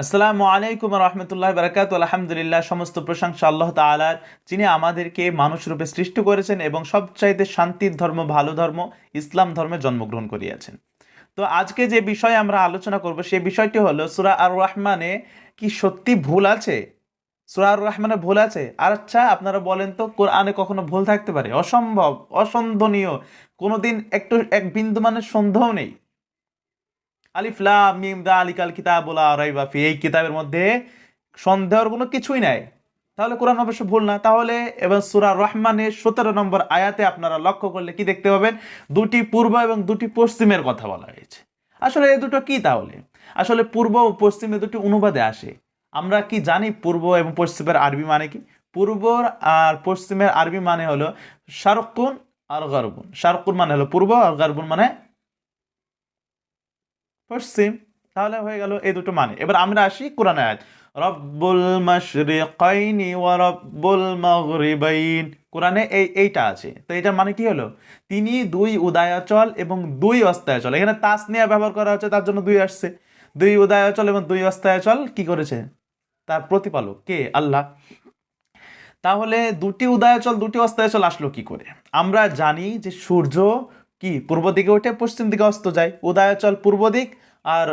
আসসালামু আলাইকুম রহমতুল্লাহ বারাকাত আলহামদুলিল্লাহ, সমস্ত প্রশংসা আল্লাহ তালার যিনি আমাদেরকে মানুষ রূপে সৃষ্টি করেছেন এবং সবচাইতে শান্তির ধর্ম, ভালো ধর্ম, ইসলাম ধর্মে জন্মগ্রহণ করিয়াছেন। তো আজকে যে বিষয়ে আমরা আলোচনা করব সেই বিষয়টি হলো সুরা আর রহমানে কি সত্যি ভুল আছে? সুরা আর রহমানে ভুল আছে? আর আচ্ছা আপনারা বলেন তো, কোরআনে কখনো ভুল থাকতে পারে? অসম্ভব অসন্ধনীয় কোনোদিন একটু, এক বিন্দু মানে সন্দেহ নেই। আলিফ লাম, মিম দা আলিকাল কিতাবুল রাইবা ফি, এই কিতাবের মধ্যে সন্দেহের কোনো কিছুই নাই। তাহলে কোরআন অবশ্য ভুল না। তাহলে এবার সূরা রহমানের সতেরো নম্বর আয়াতে আপনারা লক্ষ্য করলে কি দেখতে পাবেন? দুটি পূর্ব এবং দুটি পশ্চিমের কথা বলা হয়েছে। আসলে এই দুটো কি তাহলে? আসলে পূর্ব ও পশ্চিমে দুটি অনুবাদে আসে। আমরা কি জানি পূর্ব এবং পশ্চিমের আরবি মানে কি? পূর্ব আর পশ্চিমের আরবি মানে হলো শারকুন আর গরবুন। শারকুন মানে হলো পূর্ব আর গরবুন মানে পশ্চিম তাহলে হয়ে গেল এই দুটো মানে। এবার আমরা আসি কোরআন আয়াত। রব্বুল মাশরিকাইনি ওয়া রব্বুল মাগরিবাইন। কোরআনে এই, এইটা আছে। তো এটার মানে কি হলো? তিনি দুই উদয়াচল এবং দুই অস্তায়াচল। এখানে তাস নিয়ে ব্যবহার করা হচ্ছে, তার জন্য দুই আসছে। দুই উদয়াচল এবং দুই অস্তায়াচল কি করেছে? তার প্রতিপালক কে? আল্লাহ। তাহলে দুটি উদয়াচল, দুটি অস্তায়াচল আসলো কি করে? আমরা জানি যে সূর্য কি? পূর্ব দিকে উঠে পশ্চিম দিকে অস্ত যায়। উদয়াচল পূর্ব দিক আর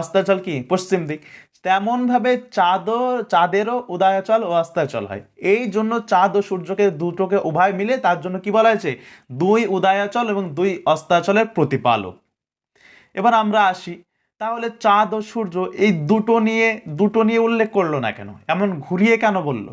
অস্তাচল কি? পশ্চিম দিক। তেমনভাবে চাঁদও চাঁদেরও উদয়াচল ও অস্তাচল হয়। এই জন্য চাঁদ ও সূর্যকে দুটোকে উভয় মিলে তার জন্য কি বলা হয়েছে? দুই উদয়াচল এবং দুই অস্তাচলের প্রতিপালক। এবার আমরা আসি। তাহলে চাঁদ ও সূর্য এই দুটো নিয়ে দুটো নিয়ে উল্লেখ করল না কেন? এমন ঘুরিয়ে কেন বলল?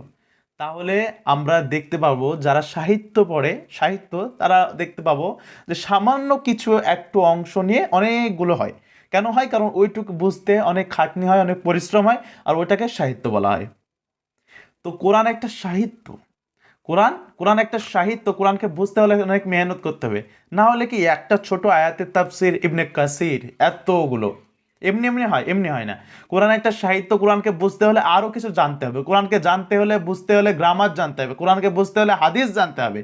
তাহলে আমরা দেখতে পাবো যারা সাহিত্য পড়ে, সাহিত্য, তারা দেখতে পাবো যে সামান্য কিছু একটু অংশ নিয়ে অনেকগুলো হয়। কেন হয়? কারণ ওইটুকু বুঝতে অনেক খাটনি হয়, অনেক পরিশ্রম হয়, আর ওইটাকে সাহিত্য বলা হয়। তো কোরআন একটা সাহিত্য। কোরআন কোরআন একটা সাহিত্য, কোরআনকে বুঝতে হলে অনেক মেহনত করতে হবে। না হলে কি একটা ছোট আয়াতের তাফসির ইবনে কাসির, এতগুলো। এমনি এমনি হয় এমনি হয় না। কোরআন একটা সাহিত্য কোরআনকে বুঝতে হলে আরও কিছু জানতে হবে। কোরআনকে জানতে হলে, বুঝতে হলে গ্রামার জানতে হবে। কোরআনকে বুঝতে হলে হাদিস জানতে হবে।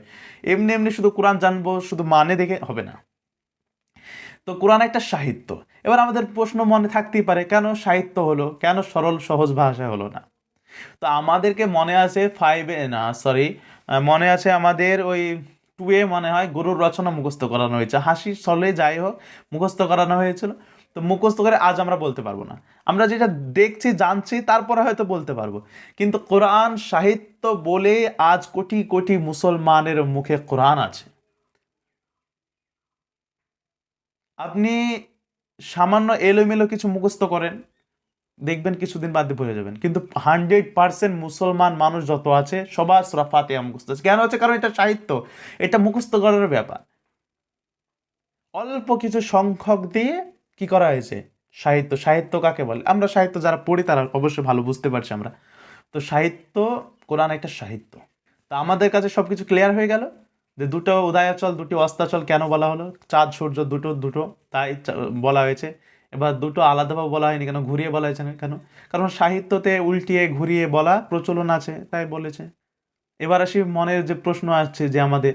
এমনি এমনি শুধু কোরআন জানব, শুধু মানে দেখে হবে না। তো কোরআন একটা সাহিত্য। এবার আমাদের প্রশ্ন মনে থাকতেই পারে, কেন সাহিত্য হলো? কেন সরল, সহজ ভাষায় হলো না? তো আমাদেরকে মনে আছে ফাইভে না সরি মনে আছে আমাদের ওই টুয়ে মনে হয় গরুর রচনা মুখস্থ করানো হয়েছে। হাসি চলে যাই হোক, মুখস্থ করানো হয়েছিল। তো মুখস্থ করে আজ আমরা বলতে পারব না। আমরা যেটা দেখছি, জানছি, তারপরে হয়তো বলতে পারব। কিন্তু কোরআন সাহিত্য বলে আজ কোটি কোটি মুসলমানের মুখে কোরআন আছে। আপনি সামান্য এলোমেলো কিছু মুখস্থ করেন, দেখবেন কিছুদিন বাদ ভুলে যাবেন। কিন্তু হান্ড্রেড পার্সেন্ট মুসলমান মানুষ যত আছে, সবার সুরা ফাতিহা মুখস্থ আছে। কেন হচ্ছে কারণ এটা সাহিত্য। এটা মুখস্থ করার ব্যাপার। অল্প কিছু সংখ্যক দিয়ে কি করা হয়েছে? সাহিত্য সাহিত্য কাকে বলে? আমরা সাহিত্য যারা পড়ি তারা অবশ্যই ভালো বুঝতে পারছি আমরা। তো সাহিত্য, কোরআন একটা সাহিত্য। তা আমাদের কাছে সব কিছু ক্লিয়ার হয়ে গেল যে দুটো উদয়াচল, দুটি অস্তাচল কেন বলা হলো? চাঁদ, সূর্য দুটো দুটো তাই বলা হয়েছে। এবার দুটো আলাদাভাবে বলা হয়নি কেন? ঘুরিয়ে বলা হয়েছে না কেন? কারণ সাহিত্যতে উল্টিয়ে ঘুরিয়ে বলা প্রচলন আছে, তাই বলেছে। এবার আসি মনের যে প্রশ্ন আসছে যে আমাদের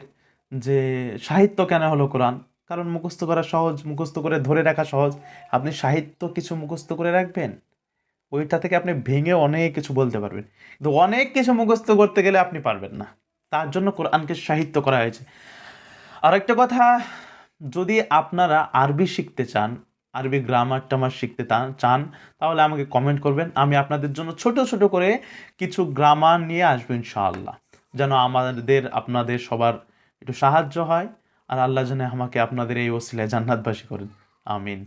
যে সাহিত্য কেন হলো কোরআন? কারণ মুখস্থ করা সহজ, মুখস্থ করে ধরে রাখা সহজ। আপনি সাহিত্য কিছু মুখস্থ করে রাখবেন, ওইটা থেকে আপনি ভেঙে অনেক কিছু বলতে পারবেন। কিন্তু অনেক কিছু মুখস্থ করতে গেলে আপনি পারবেন না। তার জন্য কোরআনকে সাহিত্য করা হয়েছে। আরেকটা কথা, যদি আপনারা আরবি শিখতে চান, আরবি গ্রামার টামার শিখতে চান, তাহলে আমাকে কমেন্ট করবেন। আমি আপনাদের জন্য ছোট ছোট করে কিছু গ্রামার নিয়ে আসব ইনশাআল্লাহ। যেন আমাদের, আপনাদের সবার একটু সাহায্য হয়। আর আল্লাহ যেন আমাকে আপনাদের এই ওসিলায় জান্নাতবাসী করেন আমিন।